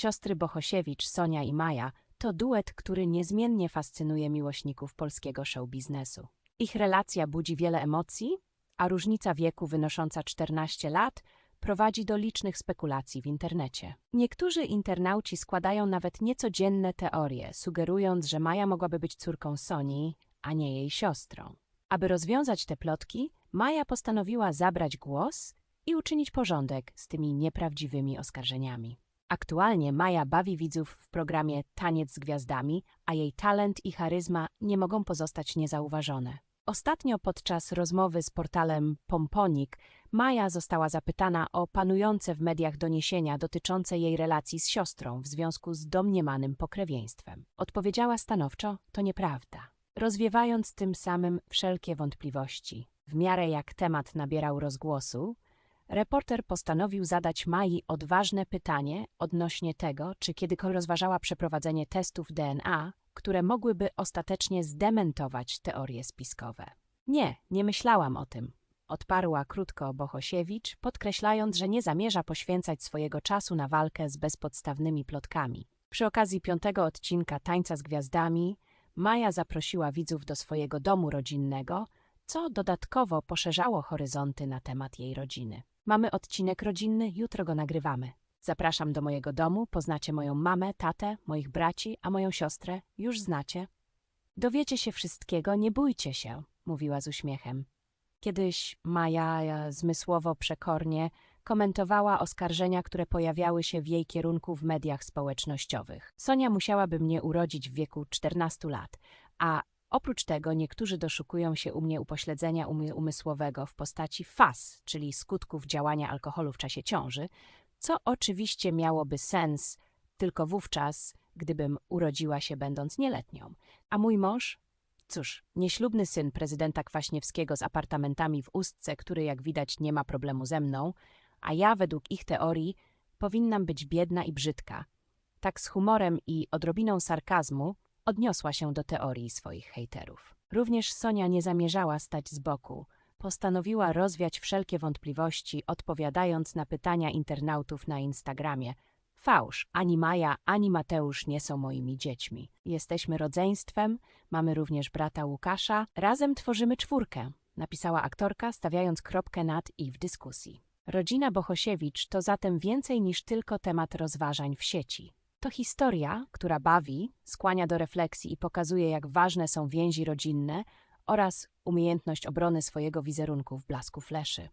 Siostry Bohosiewicz, Sonia i Maja to duet, który niezmiennie fascynuje miłośników polskiego show biznesu. Ich relacja budzi wiele emocji, a różnica wieku wynosząca 14 lat prowadzi do licznych spekulacji w internecie. Niektórzy internauci składają nawet niecodzienne teorie, sugerując, że Maja mogłaby być córką Soni, a nie jej siostrą. Aby rozwiązać te plotki, Maja postanowiła zabrać głos i uczynić porządek z tymi nieprawdziwymi oskarżeniami. Aktualnie Maja bawi widzów w programie Taniec z Gwiazdami, a jej talent i charyzma nie mogą pozostać niezauważone. Ostatnio podczas rozmowy z portalem Pomponik Maja została zapytana o panujące w mediach doniesienia dotyczące jej relacji z siostrą w związku z domniemanym pokrewieństwem. Odpowiedziała stanowczo, to nieprawda, rozwiewając tym samym wszelkie wątpliwości. W miarę jak temat nabierał rozgłosu, reporter postanowił zadać Mai odważne pytanie odnośnie tego, czy kiedykolwiek rozważała przeprowadzenie testów DNA, które mogłyby ostatecznie zdementować teorie spiskowe. Nie, nie myślałam o tym, odparła krótko Bohosiewicz, podkreślając, że nie zamierza poświęcać swojego czasu na walkę z bezpodstawnymi plotkami. Przy okazji piątego odcinka Tańca z Gwiazdami Maja zaprosiła widzów do swojego domu rodzinnego, co dodatkowo poszerzało horyzonty na temat jej rodziny. Mamy odcinek rodzinny, jutro go nagrywamy. Zapraszam do mojego domu, poznacie moją mamę, tatę, moich braci, a moją siostrę już znacie. Dowiecie się wszystkiego, nie bójcie się, mówiła z uśmiechem. Kiedyś Maja zmysłowo przekornie komentowała oskarżenia, które pojawiały się w jej kierunku w mediach społecznościowych. Sonia musiałaby mnie urodzić w wieku 14 lat, a oprócz tego niektórzy doszukują się u mnie upośledzenia umysłowego w postaci FAS, czyli skutków działania alkoholu w czasie ciąży, co oczywiście miałoby sens tylko wówczas, gdybym urodziła się będąc nieletnią. A mój mąż? Cóż, nieślubny syn prezydenta Kwaśniewskiego z apartamentami w Ustce, który jak widać nie ma problemu ze mną, a ja według ich teorii powinnam być biedna i brzydka. Tak z humorem i odrobiną sarkazmu odniosła się do teorii swoich hejterów. Również Sonia nie zamierzała stać z boku – postanowiła rozwiać wszelkie wątpliwości, odpowiadając na pytania internautów na Instagramie. Fałsz, ani Maja, ani Mateusz nie są moimi dziećmi. Jesteśmy rodzeństwem, mamy również brata Łukasza, razem tworzymy czwórkę, napisała aktorka, stawiając kropkę nad i w dyskusji. Rodzina Bohosiewicz to zatem więcej niż tylko temat rozważań w sieci. To historia, która bawi, skłania do refleksji i pokazuje, jak ważne są więzi rodzinne oraz umiejętność obrony swojego wizerunku w blasku fleszy.